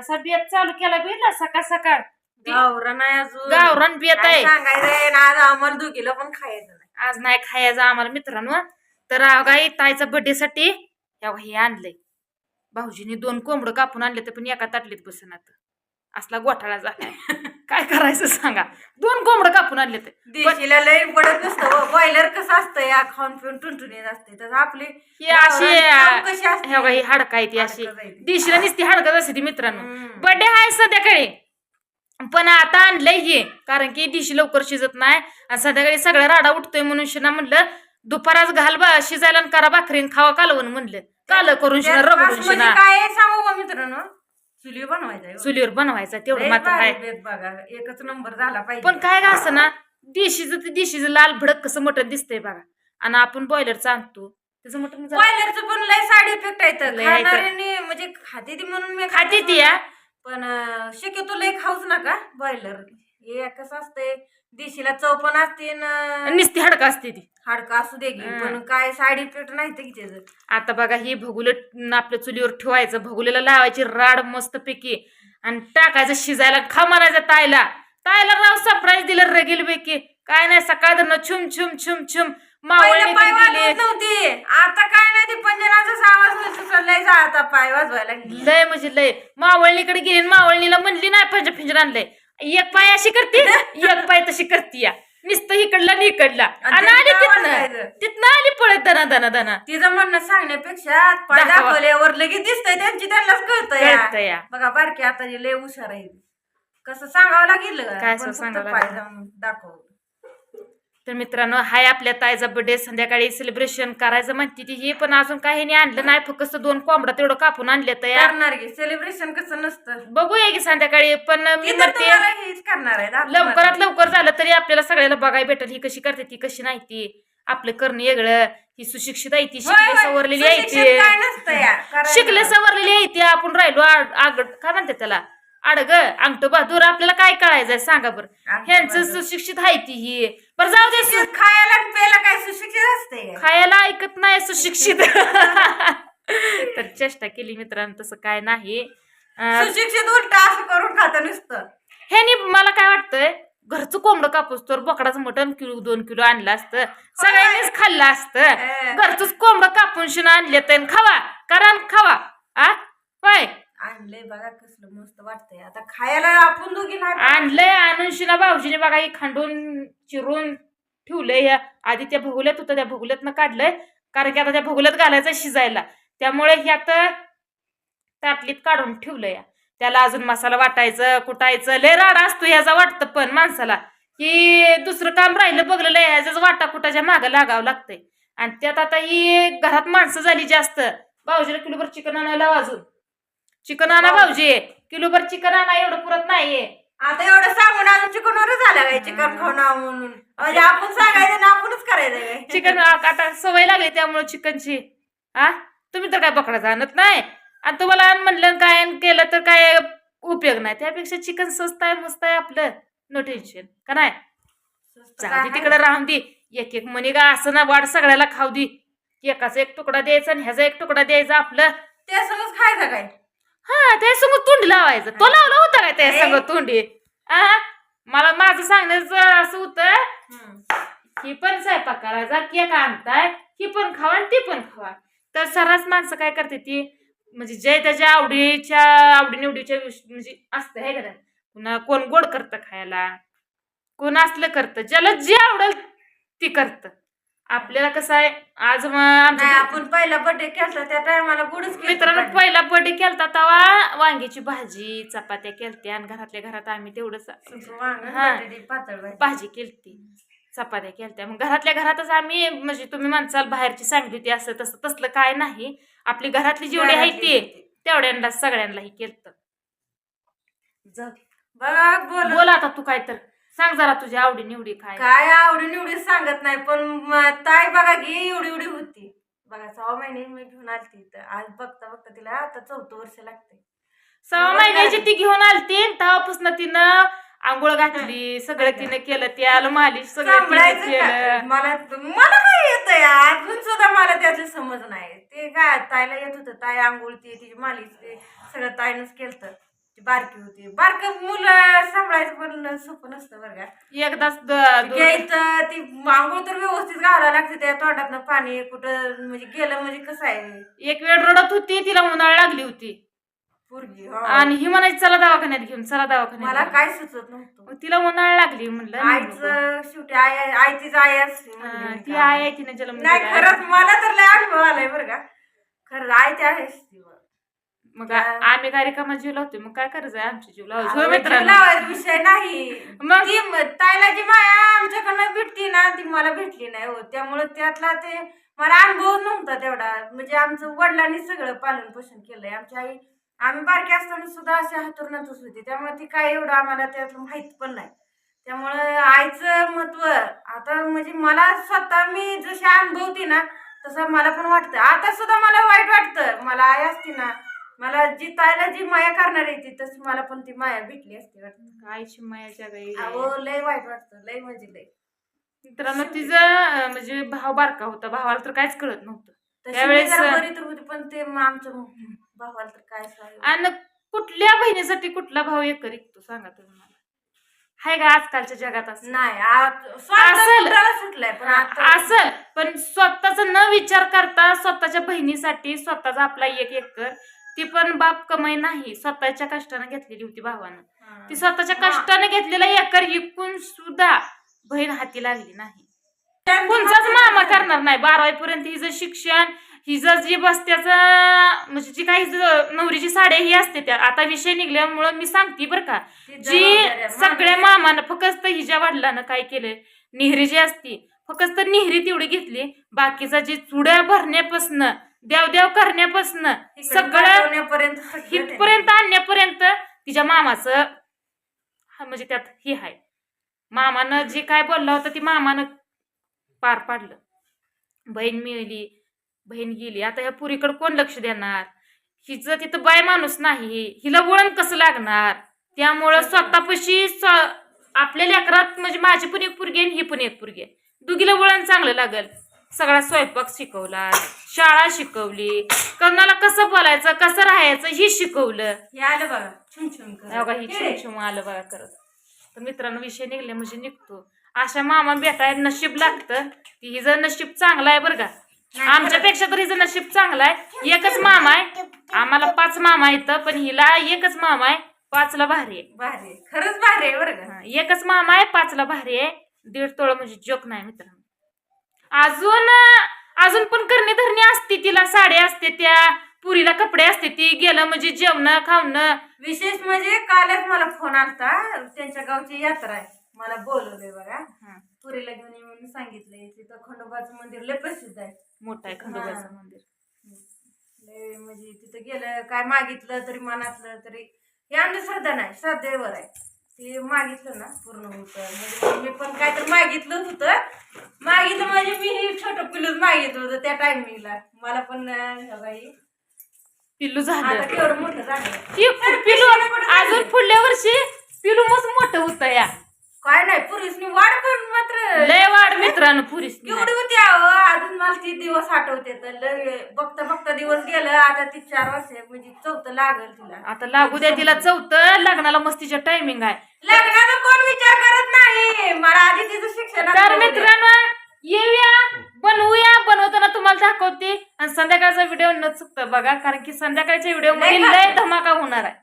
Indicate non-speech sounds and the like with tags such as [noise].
असा बेत चालू केला बेला सकाळ सकाळ. गावरा नाही अजून. गावरान बेत काय आहे. आज आम्हाला दुखीला पण खायचं नाही. आज नाही खायचं आम्हाला मित्रांनो. तर काय ताईचा बर्थडे साठी हे आणलंय. भाऊजीने दोन कोंबडं कापून आणले तर पण एका ताटलीत बसनात असला गोठाळा झालाय. [laughs] काय करायचं सांगा? दोन कोंबडं कापून आणले तर देशीला लई पडत नसतं बॉयलर कसं असतं या खाऊन पिऊन टुनटुन येत असते. तर आपली ही अशी कशी असते? हे बघा ही हाडका आहे ती अशी. हाडकं ती. दिशला नुसती हाडकत असते ती मित्रांनो. हम्म. बर्थडे आहे संध्याकाळी पण आता आणलंय हे. कारण की दिशी लवकर शिजत नाही. आणि संध्याकाळी सगळा राडा उठतोय म्हणून शिना म्हणलं दुपाराच घाल बा शिजायला आणि करा भाकरीन खावा कालवून म्हणलं. काल करून शिना खास रगडून म्हणजे शिना. काय आहे सांगू का मित्रांनो? चुली बनवायचा चुलीवर बनवायचा तेवढं मात्र आहे बघा एकच नंबर झाला पाहिजे. पण काय का असं ना देशीचं ते देशीचं लाल भडक कसं मटण दिसतंय बघा. आणि आपण बॉयलरचं आणतो. त्याचं मटण बॉयलरचं पण लय साईड इफेक्ट आहेत. लय आहेत. खाणाऱ्यांनी म्हणजे खाते ती म्हणून मी खाते ती या पण अं, शक्यतो लय खाऊच नका बॉयलर हे कसं असतंय देशीला चव पण असते न नुसती हाडकं असते ती. हाडकं असू दे की हं. पण काय साईड इफेक्ट नाही ते की त्याचं. आता बघा ही भगुलं आपल्या चुलीवर ठेवायचं भगुलेला लावायची राड मस्त पैकी आणि टाकायचं शिजायला खा म्हणायचं तायला. तायला राव सरप्राईज दिलं रगेल पैकी काय नाही सकाळ धरणं छुम छुम छुम छुम. मावळणी पहिलं पाय पण वाजवत दिली. नव्हती. आता काय नाही ते आवाज लय जा आता पाय वाजवायला लागली. लय म्हणजे लय. मावळणीकडे गेली आणि मावळणीला म्हणली नाही पंज फिंजर आणलंय. एक पाय अशी करते एक पाय तशी करते या. नुसतं इकडला आणि इकडला. आणि आणि आली तिथं तिथनं. आली पळत दना दना दना. तिचं म्हणणं सांगण्यापेक्षा पाय दाखवा. दाखवल्यावर लगेच दिसतंय त्यांची त्यांनाच कळतं कळतं या. या बघा बारकी आता जी लय हुशार आहे. कसं सांगावं लागेल? काय सांगावं पाय लागेल? दाखव. तर मित्रांनो हाय आपल्या ताईचा बर्थडे संध्याकाळी सेलिब्रेशन करायचं म्हणते ती. ही पण अजून काही नाही आणलं. नाही फक्त दोन कोंबडा तेवढं कापून आणले तर करणार की? सेलिब्रेशन कसं नसतं. बघूया की संध्याकाळी. पण मी इथं म्हणते तुम्हाला हेच करणार आहे लवकरात लवकर झालं तरी आपल्याला सगळ्याला बघायला भेटेल. ही कशी करते ती कशी नाही ती. आपलं करणं वेगळं. ही सुशिक्षित आहे ती. होय, शिकले. सवरलेली आहे सुशिक्षित काय ती नसतं करायला. शिकले सवरलेली आहे ती. आपण राहिलो आगड काय म्हणते त्याला? आडग अंगठ बहादूर आपल्याला काय कळायचंय सांगा बरं. ह्यांचं. सुशिक्षित आहे ती ही? बरं जाऊ दे खायला आणि प्यायला काय सुशिक्षित असते? खायला ऐकत नाही सुशिक्षित. [laughs] तर चेष्टा केली मित्रांनो तसं काय नाही. सुशिक्षित उलट असं करून खातं नुसतं. ह्यानी मला काय वाटतंय घरचं कोंबडं कापूस तर बोकडाचं मटण किलो दोन किलो आणलं असतं. सगळ्यांनीच खाल्लं असतं. अं. घरचंच कोंबडं कापून शिना आणले तर खावा. कारण खावा. आ? होय. आणलंय बघा कसलं मस्त वाटतंय. आता खायला आपण दोघी नाही आणलंय आणून भाऊजीने बघा हे खांडून चिरून ठेवलंय ह्या आधी त्या भगुल्यात होतं त्या भगुल्यातनं काढलंय. कारण की आता त्या भगुल्यात घालायचं शिजायला. त्यामुळे ह्यात ताटलीत काढून ठेवलंय. त्याला अजून मसाला वाटायचं कुटायचं. लय राडा असतो ह्याचा वाटतं पण माणसाला. की दुसरं काम राहिलं बघलेलं ह्याच्याच वाटा कुटाच्या मागं लागावं लागतंय. आणि त्यात आता ही घरात माणसं झाली जास्त. भाऊजीला किलोभर चिकन आणायला अजून. चिकन आणा भाऊजी. किलोभर चिकन आणा एवढं पुरत नाहीये. आता एवढं सांगून अजून चिकनवरच झालं काय चिकन खाऊन म्हणून? म्हणजे आपण सांगायचं ना आपणच करायचं काय? चिकन आता सवय लागली त्यामुळे चिकनची. आ तुम्ही तर काय पकडायचं आणत नाही? आणि तुम्हाला आण म्हणलं काय केलं तर काय उपयोग नाही. त्यापेक्षा चिकन स्वस्त आहे मस्त आहे आपलं. नो टेन्शन का नाही? जाऊ दे? तिकडे राहून दे. एक एक मनी का असं ना वाढ सगळ्याला खाऊ दे. एकाचा एक तुकडा द्यायचा आणि ह्याचा एक तुकडा द्यायचा आपलं. ते सगळंच खायचं काय? हा त्या संग तोंडी लावायचं. तो लावला होता काय त्या संग तोंडी? आ मला माझं सांगण्याचं असं होतं. ही पण स्वयंपाक करायचा केक आणताय ही पण खावा आणि ती पण खावा. तर सर्रास माणसं काय करते ती म्हणजे जे त्याच्या आवडीच्या आवडीनिवडीच्या म्हणजे असतं हे का नाही? पुन्हा कोण गोड करतं खायला कोण असलं करतं ज्याला जे आवडेल ती करतं. आपल्याला कसं आहे आज मग नाही आपण पहिला बर्थडे केला त्या टायमाला गुडच मित्रांनो. पहिला बर्थडे केलता तेव्हा वांग्याची भाजी चपात्या केलत्या आणि घरातल्या घरात आम्ही तेवढंच हा. पातळ भाजी. भाजी केलती चपात्या केलत्या मग घरातल्या घरातच आम्ही म्हणजे तुम्ही म्हणसाल बाहेरची सांगली होती असं तसं तसलं काय नाही आपली घरातली जेवढी आहे ती तेवढ्यांना सगळ्यांनाही केलत बघा बोल बोल आता तू काय तर सांग जरा तुझ्या आवडी निवडी काय? काय आवडी निवडी सांगत नाही पण म- ताई बघा की एवढी एवढी होती. बघा सहा महिने मी घेऊन आलती तर आज बघता बघता तिला आता चौथं वर्ष लागते सहा महिन्याची ती घेऊन आलती तेव्हापासून तिनं आंघोळ घातली सगळं तिनं केलं त्याला मालिश सगळं तिनं सांभाळायचं केलं. का? मला मला काय येत अजून सुद्धा मला त्यातलं समज नाही. ते काय ताईला येत होतं ताई आंघोळ ती तिची मालिश ते सगळं ताईनच केलं ती बारकी होती बारक मुलं सांभाळायचं पण सोपं नसतं बरं का एकदाच द- घ्यायचं ती आंघोळ तर व्यवस्थित घालायला लागते त्या तोंडातनं पाणी कुठं म्हणजे गेलं म्हणजे कसं आहे एक वेळ रडत होती तिला उन्हाळा लागली होती पोरगी आणि ही म्हणायची चला दवाखान्यात घेऊन चला दवाखान्यात मला घेऊन. काय सुचत नव्हतं मग तिला उन्हाळा लागली म्हणलं नको. आईचं शेवटी आई आई तीच आई असते हा, ती काय. आहे तिने जन्म नाही दिला. खरंच मला तर लय अनुभव आलाय बरं का खरंच आई ते. मग आ- आम्ही काय रिकामा जीव लावतोय. मग काय करायचं? आमच्या जीव लावायचं होय अहो, मित्रांनो. लावायचा विषय नाही. मग? ती म- ताईला जी माया आमच्याकडनं भेटती ना ती मला भेटली नाही हो. त्यामुळे त्यातला ते मला अनुभव नव्हता तेवढा. म्हणजे आमचं वडिलांनी सगळं पालन पोषण केलंय. आमची आई आम्ही बारकी असताना सुद्धा अशा हातुरणातच होती. त्यामुळे ती काय एवढं आम्हाला त्यातलं माहीत पण नाही. त्यामुळं आईचं महत्त्व आता म्हणजे मला स्वतः मी जशी अनुभवते ना तसं मला पण वाटतं. आता सुद्धा मला वाईट वाटतं. मला आई असती ना मला जी ताईला जी माया करणार आहे ती तशी मला पण ती माया भेटली असती वाटतं. आईची मायाच्या गाई अहो लय वाईट वाटतं लय म्हणजे लय. मित्रांनो तिचं म्हणजे भाव बारका होता. भावाला तर काहीच कळत नव्हतं. तशी त्यावेळेस- मी जरा बरी तर होती पण ते मग आमचं भावाला तर काय. आणि कुठल्या बहिणीसाठी कुठला भाव एक करीत सांगा तुम्ही मला. हाय का आजकालच्या जगात असं. नाही आ- स्वार्थ असेल. कुठला सुटलाय पण आता असल. पण स्वतःचा न विचार करता स्वतःच्या बहिणीसाठी स्वतःचा आपला एक एकर ती पण बाप कमाई नाही स्वतःच्या कष्टाने घेतलेली होती भावानं. ती स्वतःच्या. कष्टाने घेतलेला एकर विकून सुद्धा बहीण हाती लागली नाही कोणचाच मामा. करणार नाही बारावी पर्यंत हिचं शिक्षण हिचं जी बसत्याचं म्हणजे जी काही नवरीची साड्या ही असते त्या आता विषय निघल्यामुळं मी सांगते बरं का जी. सगळ्या मामानं फक्त हिच्या वडिलानं काय केलंय निहरी जी असती फक्त निहरी तेवढी घेतली बाकीचा जी चुड्या भरण्यापासनं देवदेव करण्यापासनं सगळं हितपर्यंत आणण्यापर्यंत तिच्या मामाचं म्हणजे त्यात हे आहे. मामानं जे काय बोललं होतं ती मामानं पार पाडलं. बहीण मिळली बहीण गेली. आता ह्या पुरीकडे कोण लक्ष देणार? हिचं तिथं बाय माणूस नाही. हिला वळण कसं लागणार? त्यामुळं स्वतःपाशी स्व- आपल्या लेकरात म्हणजे माझी पण एक पुरगी आणि ही पण एक पुरगी आहे. दोघीला वळण चांगलं लागल. सगळा स्वयंपाक शिकवला शाळा शिकवली कोणाला कसं बोलायचं कसं राहायचं हे शिकवलं. हे आलं बघा ही हे. छुम आलं बघा करत. तर मित्रांनो विषय निघले म्हणजे निघतो. अशा मामा भेटाय नशीब लागतं. ती हिचं नशीब चांगलं आहे बरं का. आमच्यापेक्षा तर हिचं नशीब चांगलं आहे एकच मामा आहे. आम्हाला पाच मामा येतं पण हिला एकच मामा आहे पाचला भारी आहे. भारी. खरंच भारी आहे बरं का. एकच मामा आहे पाचला भारी आहे. दीड तोळ म्हणजे जोक नाही मित्रांनो. अजून अजून पण करणी धरणी असते तिला साड्या असते त्या पुरीला कपडे असते ती गेलं म्हणजे जेवण खावणं. विशेष म्हणजे कालच मला फोन आलता त्यांच्या गावची यात्रा आहे. मला बोलवलंय बघा. हा, पुरीला घेऊन ये म्हणून सांगितलंय तिथं खंडोबाचं मंदिर लय प्रसिद्ध आहे. मोठं आहे खंडोबाचं. मंदिर. लय म्हणजे तिथं गेलं काय मागितलं तरी मनातलं तरी हे अंधश्रद्धा नाही श्रद्धेवर आहे. ते मागितलं ना पूर्ण होतं. म्हणजे मी पण काय तर मागितलं होतं. मागितलं म्हणजे मी हे छोटं पिलूच मागितलं होतं त्या टायमिंगला मला पण हे बाई, पिल्लू आता झालं. केवढं मोठं झालं ती पिलू अजून पुढल्या वर्षी पिलू मस्त मोठं होतं या. काय नाही पुरुषनी वाढ पण मात्र लय वाढ मित्रांनो पुरीस केवढी होती अहो अजून मला ती दिवस आठवते तर लय बघता बघता दिवस गेलं आता ती चार वर्ष म्हणजे चौथं लागल तिला. आता लागू द्या तिला चौथं लग्नाला मस्तीच्या टायमिंग आहे. लग्नाचा कोण विचार करत नाही? मला आधी तिचं शिक्षण तर मित्रांनो येऊया बनवूया बनवताना तुम्हाला दाखवते. आणि संध्याकाळचा व्हिडिओ न चुकता बघा कारण की संध्याकाळच्या व्हिडिओमध्ये लय. धमाका होणार आहे.